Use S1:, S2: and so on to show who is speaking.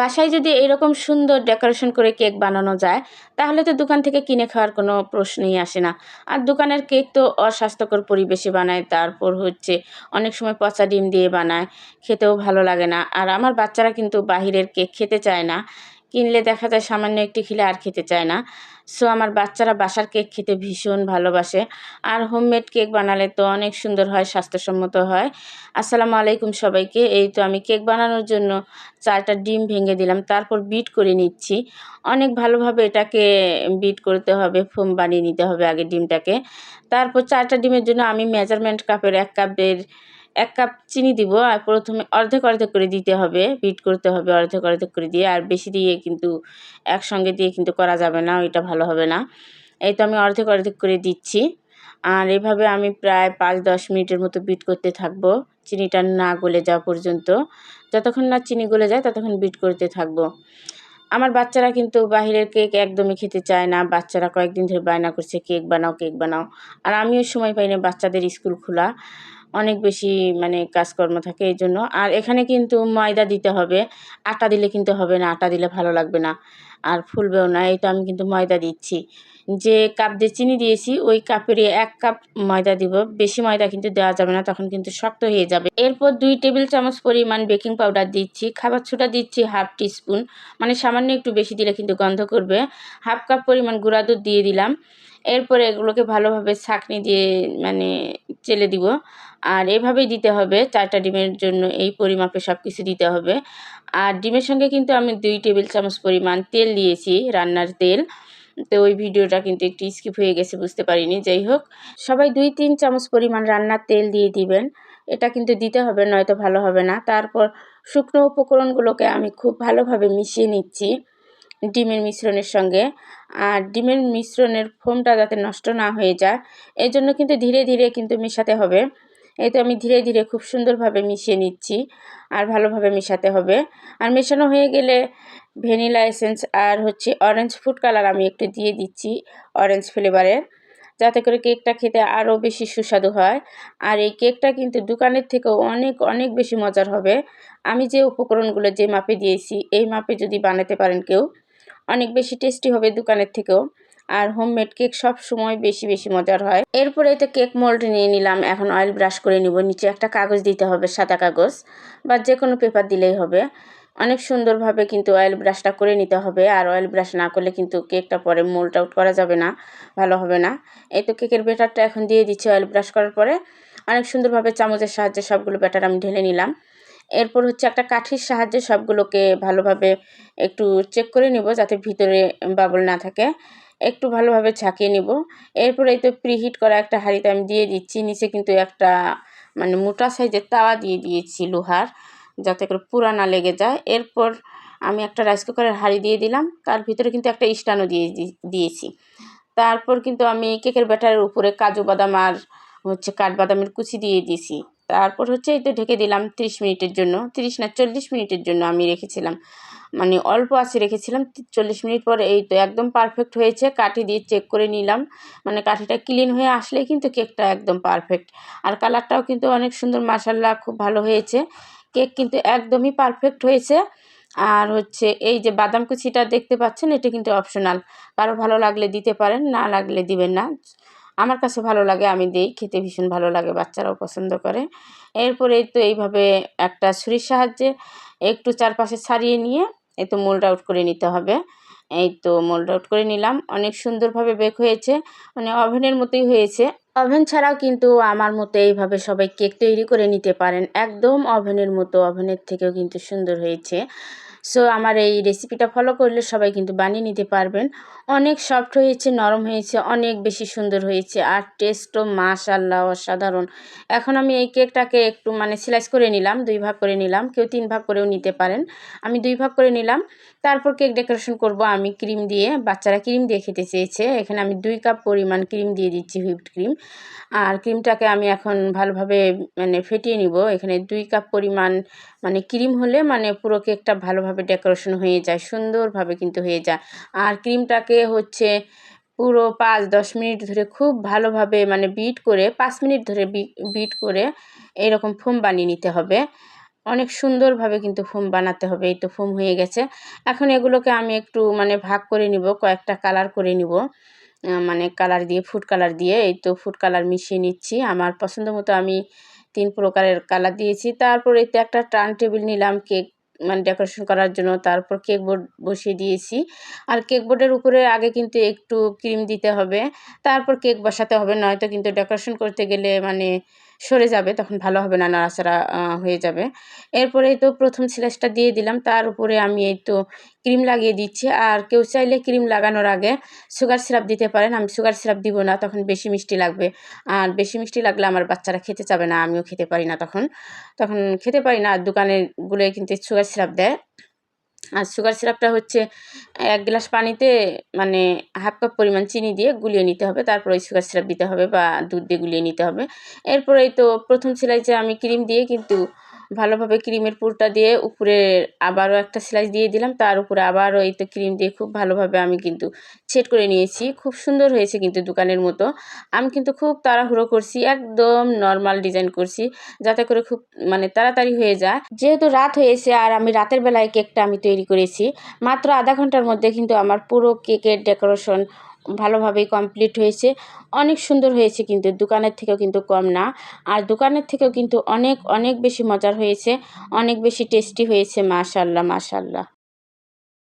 S1: বাসায় যদি এরকম সুন্দর ডেকোরেশন করে কেক বানানো যায়, তাহলে তো দোকান থেকে কিনে খাওয়ার কোনো প্রশ্নই আসে না। আর দোকানের কেক তো অস্বাস্থ্যকর পরিবেশে বানায়, তারপর হচ্ছে অনেক সময় পচা ডিম দিয়ে বানায়, খেতেও ভালো লাগে না। আর আমার বাচ্চারা কিন্তু বাহিরের কেক খেতে চায় না। কিনলে দেখা যায় সামান্য একটু খেলে আর খেতে চায় না। সো আমার বাচ্চারা বাসার কেক খেতে ভীষণ ভালোবাসে। আর হোমমেড কেক বানালে তো অনেক সুন্দর হয়, স্বাস্থ্যসম্মত হয়। আসসালামু আলাইকুম সবাইকে। এই তো আমি কেক বানানোর জন্য চারটা ডিম ভেঙে দিলাম, তারপর বিট করে নিচ্ছি। অনেক ভালোভাবে এটাকে বিট করতে হবে ফোম বানিয়ে নিতে হবে আগে ডিমটাকে। তারপর চারটা ডিমের জন্য আমি মেজারমেন্ট কাপের এক কাপের এক কাপ চিনি দিব আর প্রথমে অর্ধেক অর্ধেক করে দিতে হবে বিট করতে হবে অর্ধেক অর্ধেক করে দিয়ে আর বেশি দিয়ে কিন্তু একসঙ্গে দিয়ে কিন্তু করা যাবে না, ওইটা ভালো হবে না। এই তো আমি অর্ধেক অর্ধেক করে দিচ্ছি। আর এভাবে আমি প্রায় পাঁচ দশ মিনিটের মতো বিট করতে থাকব। চিনিটা না গলে যাওয়া পর্যন্ত। যতক্ষণ না চিনি গলে যায় ততক্ষণ বিট করতে থাকব। আমার বাচ্চারা কিন্তু বাহিরের কেক একদমই খেতে চায় না। বাচ্চারা কয়েকদিন ধরে বায়না করছে কেক বানাও কেক বানাও। আর আমিও সময় পাই না বাচ্চাদের স্কুল খোলা। অনেক বেশি মানে কাজকর্ম থাকে এই জন্য। আর এখানে কিন্তু ময়দা দিতে হবে। আটা দিলে কিন্তু হবে না, আটা দিলে ভালো লাগবে না। আর ফুলবেও না তো আমি কিন্তু ময়দা দিচ্ছি। যে কাপ দিয়ে চিনি দিয়েছি, ওই কাপেরই এক কাপ ময়দা দিব। বেশি ময়দা কিন্তু দেওয়া যাবে না, তখন কিন্তু শক্ত হয়ে যাবে। এরপর দুই টেবিল চামচ পরিমাণ বেকিং পাউডার দিচ্ছি। খাবার ছোটা দিচ্ছি হাফ টিস্পুন। মানে সামান্য একটু বেশি দিলে কিন্তু গন্ধ করবে। হাফ কাপ পরিমাণ গুঁড়া দুধ দিয়ে দিলাম। এরপরে এগুলোকে ভালোভাবে ছাঁকনি দিয়ে মানে চেলে দিব। আর এভাবেই দিতে হবে। চারটা ডিমের জন্য এই পরিমাপে সব কিছু দিতে হবে। আর ডিমের সঙ্গে কিন্তু আমি দুই টেবিল চামচ পরিমাণ তেল দিয়েছি, রান্নার তেল। তো ওই ভিডিওটা কিন্তু একটু স্কিপ হয়ে গেছে, বুঝতে পারিনি। যাই হোক, সবাই দুই তিন চামচ পরিমাণ রান্নার তেল দিয়ে দিবেন। এটা কিন্তু দিতে হবে, নয়তো ভালো হবে না। তারপর শুকনো উপকরণগুলোকে আমি খুব ভালোভাবে মিশিয়ে নিচ্ছি। ডিমের মিশ্রণের সঙ্গে। আর ডিমের মিশ্রণের ফোমটা যাতে নষ্ট না হয়ে যায় এই জন্য কিন্তু ধীরে ধীরে কিন্তু মেশাতে হবে। এই তো আমি ধীরে ধীরে খুব সুন্দরভাবে মিশিয়ে নিচ্ছি আর ভালোভাবে মেশাতে হবে। আর মেশানো হয়ে গেলে ভ্যানিলা এসেন্স আর হচ্ছে অরেঞ্জ ফুড কালার আমি একটু দিয়ে দিচ্ছি অরেঞ্জ ফ্লেভারের যাতে করে কেকটা খেতে আরও বেশি সুস্বাদু হয়। আর এই কেকটা কিন্তু দোকানের থেকেও অনেক অনেক বেশি মজার হবে। আমি যে উপকরণগুলো যে মাপে দিয়েছি, এই মাপে যদি বানাতে পারেন কেউ অনেক বেশি টেস্টি হবে দোকানের থেকেও। আর হোমমেড কেক সব সময় বেশি বেশি মজার হয়। এরপরে এতে কেক মোল্ড নিয়ে নিলাম। এখন অয়েল ব্রাশ করে নিব। নিচে একটা কাগজ দিতে হবে, সাদা কাগজ বা যে কোনো পেপার দিলেই হবে। অনেক সুন্দরভাবে কিন্তু অয়েল ব্রাশটা করে নিতে হবে। আর অয়েল ব্রাশ না করলে কিন্তু কেকটা পরে মোল্ড আউট করা যাবে না, ভালো হবে না। এই তো কেকের ব্যাটারটা এখন দিয়ে দিচ্ছি অয়েল ব্রাশ করার পরে। অনেক সুন্দরভাবে চামচের সাহায্যে সবগুলো ব্যাটার আমি ঢেলে নিলাম। এরপর হচ্ছে একটা কাঠির সাহায্যে সবগুলোকে ভালোভাবে একটু চেক করে নিব যাতে ভিতরে বাবল না থাকে। একটু ভালোভাবে ছাকিয়ে নিব। এরপর এই তো প্রিহিট করা একটা হাঁড়িতে আমি দিয়ে দিচ্ছি। নিচে কিন্তু একটা মানে মোটা সাইজের তাওয়া দিয়ে দিয়েছি লোহার, যাতে করে পুরা না লেগে যায়। এরপর আমি একটা রাইস কুকারের হাঁড়ি দিয়ে দিলাম। তার ভিতরে কিন্তু একটা স্টানও দিয়ে দিয়েছি। তারপর কিন্তু আমি কেকের ব্যাটারের উপরে কাজু বাদাম আর হচ্ছে কাঠবাদামের কুচি দিয়ে দিয়েছি। তারপর হচ্ছে এই তো ঢেকে দিলাম 30 মিনিটের জন্য 30 না চল্লিশ মিনিটের জন্য আমি রেখেছিলাম। মানে অল্প আছে রেখেছিলাম চল্লিশ মিনিট পরে এই তো একদম পারফেক্ট হয়েছে, কাঠি দিয়ে চেক করে নিলাম। মানে কাঠিটা ক্লিন হয়ে আসলেই কিন্তু কেকটা একদম পারফেক্ট আর কালারটাও কিন্তু অনেক সুন্দর মাসাল্লাহ খুব ভালো হয়েছে। কেক কিন্তু একদমই পারফেক্ট হয়েছে। আর হচ্ছে এই যে বাদাম কুচিটা দেখতে পাচ্ছেন, এটা কিন্তু অপশনাল কারও ভালো লাগলে দিতে পারেন, না লাগলে দিবেন না। আমার কাছে ভালো লাগে, আমি দিই। খেতে ভীষণ ভালো লাগে, বাচ্চারাও পছন্দ করে। এরপরে তো এইভাবে একটা ছুরির সাহায্যে একটু চারপাশে ছাড়িয়ে নিয়ে এই তো মোল্ড আউট করে নিতে হবে। এই তো মোল্ড আউট করে নিলাম। অনেক সুন্দরভাবে বেক হয়েছে। মানে ওভেনের মতোই হয়েছে। ওভেন ছাড়াও কিন্তু আমার মতো এইভাবে সবাই কেক তৈরি করে নিতে পারেন। একদম ওভেনের মতো ওভেনের থেকেও কিন্তু সুন্দর হয়েছে। সো আমার এই রেসিপিটা ফলো করলে সবাই কিন্তু বানিয়ে নিতে পারবেন। অনেক সফট হয়েছে, নরম হয়েছে, অনেক বেশি সুন্দর হয়েছে আর টেস্টও মাশাল্লাহ অসাধারণ। এখন আমি এই কেকটাকে একটু মানে স্লাইস করে নিলাম, দুই ভাগ করে নিলাম, কেউ তিন ভাগ করেও নিতে পারেন। আমি দুই ভাগ করে নিলাম, তারপর কেক ডেকোরেশন করব আমি ক্রিম দিয়ে, বাচ্চারা ক্রিম দিয়ে খেতে চেয়েছে। এখানে আমি দুই কাপ পরিমাণ ক্রিম দিয়ে দিচ্ছি হুইপড ক্রিম আর ক্রিমটাকে আমি এখন ভালোভাবে মানে ফেটিয়ে নিব। এখানে দুই কাপ পরিমাণ মানে ক্রিম হলে মানে পুরো কেকটা ভালোভাবে ডেকোরেশন হয়ে যায়, সুন্দরভাবে কিন্তু হয়ে যায়। আর ক্রিমটাকে হচ্ছে পুরো পাঁচ, দশ মিনিট ধরে খুব ভালোভাবে মানে বিট করে, পাঁচ মিনিট ধরে বিট করে এরকম ফোম বানিয়ে নিতে হবে। অনেক সুন্দরভাবে কিন্তু ফোম বানাতে হবে, এই তো ফোম হয়ে গেছে। এখন এগুলোকে আমি একটু মানে ভাগ করে নিব, কয়েকটা কালার করে নিব। মানে কালার দিয়ে ফুড কালার দিয়ে, এই তো ফুড কালার মিশিয়ে নিচ্ছি। আমার পছন্দ মতো আমি তিন প্রকারের কালার দিয়েছি। তারপর এতে একটা টার্ন টেবিল নিলাম কেক মানে ডেকোরেশন করার জন্য তারপর কেক বোর্ড বসিয়ে দিয়েছি। আর কেক বোর্ডের উপরে আগে কিন্তু একটু ক্রিম দিতে হবে। তারপর কেক বসাতে হবে, নয়তো কিন্তু ডেকোরেশন করতে গেলে মানে সরে যাবে, তখন ভালো হবে না, নাড়াচাড়া হয়ে যাবে। এরপরে তো প্রথম স্ল্যাশটা দিয়ে দিলাম, তার উপরে আমি এই তো ক্রিম লাগিয়ে দিচ্ছি। আর কেউ চাইলে ক্রিম লাগানোর আগে সুগার সিরাপ দিতে পারেন, আমি সুগার সিরাপ দিব না, তখন বেশি মিষ্টি লাগবে। আর বেশি মিষ্টি লাগলে আমার বাচ্চারা খেতে চাবে না, আমিও খেতে পারি না তখন। তখন খেতে পারি না আর দোকানেরগুলোয় কিন্তু সুগার সিরাপ দেয়। আর সুগার সিরাপটা হচ্ছে, এক গ্লাস পানিতে মানে হাফ কাপ পরিমাণ চিনি দিয়ে গুলিয়ে নিতে হবে। তারপর ওই সুগার সিরাপ দিতে হবে বা দুধ দিয়ে গুলিয়ে নিতে হবে। এরপরেই তো প্রথম সেলাইতে আমি ক্রিম দিয়ে কিন্তু ভালোভাবে ক্রিমের পুরটা দিয়ে উপরে আবারও একটা স্লাইস দিয়ে দিলাম। তার উপরে আবারও এই তো ক্রিম দিয়ে খুব ভালোভাবে আমি কিন্তু সেট করে নিয়েছি। খুব সুন্দর হয়েছে কিন্তু দোকানের মতো। আমি কিন্তু খুব তাড়াহুড়ো করছি, একদম নর্মাল ডিজাইন করছি, যাতে করে খুব মানে তাড়াতাড়ি হয়ে যায়। যেহেতু রাত হয়েছে আর আমি রাতের বেলায় কেকটা আমি তৈরি করেছি, মাত্র আধা ঘণ্টার মধ্যে কিন্তু আমার পুরো কেকের ডেকোরেশন ভালোভাবেই কমপ্লিট হয়েছে। অনেক সুন্দর হয়েছে কিন্তু, দোকানের থেকেও কিন্তু কম না। আর দোকানের থেকেও কিন্তু অনেক অনেক বেশি মজার হয়েছে। অনেক বেশি টেস্টি হয়েছে, মাশাল্লাহ মাশাল্লাহ।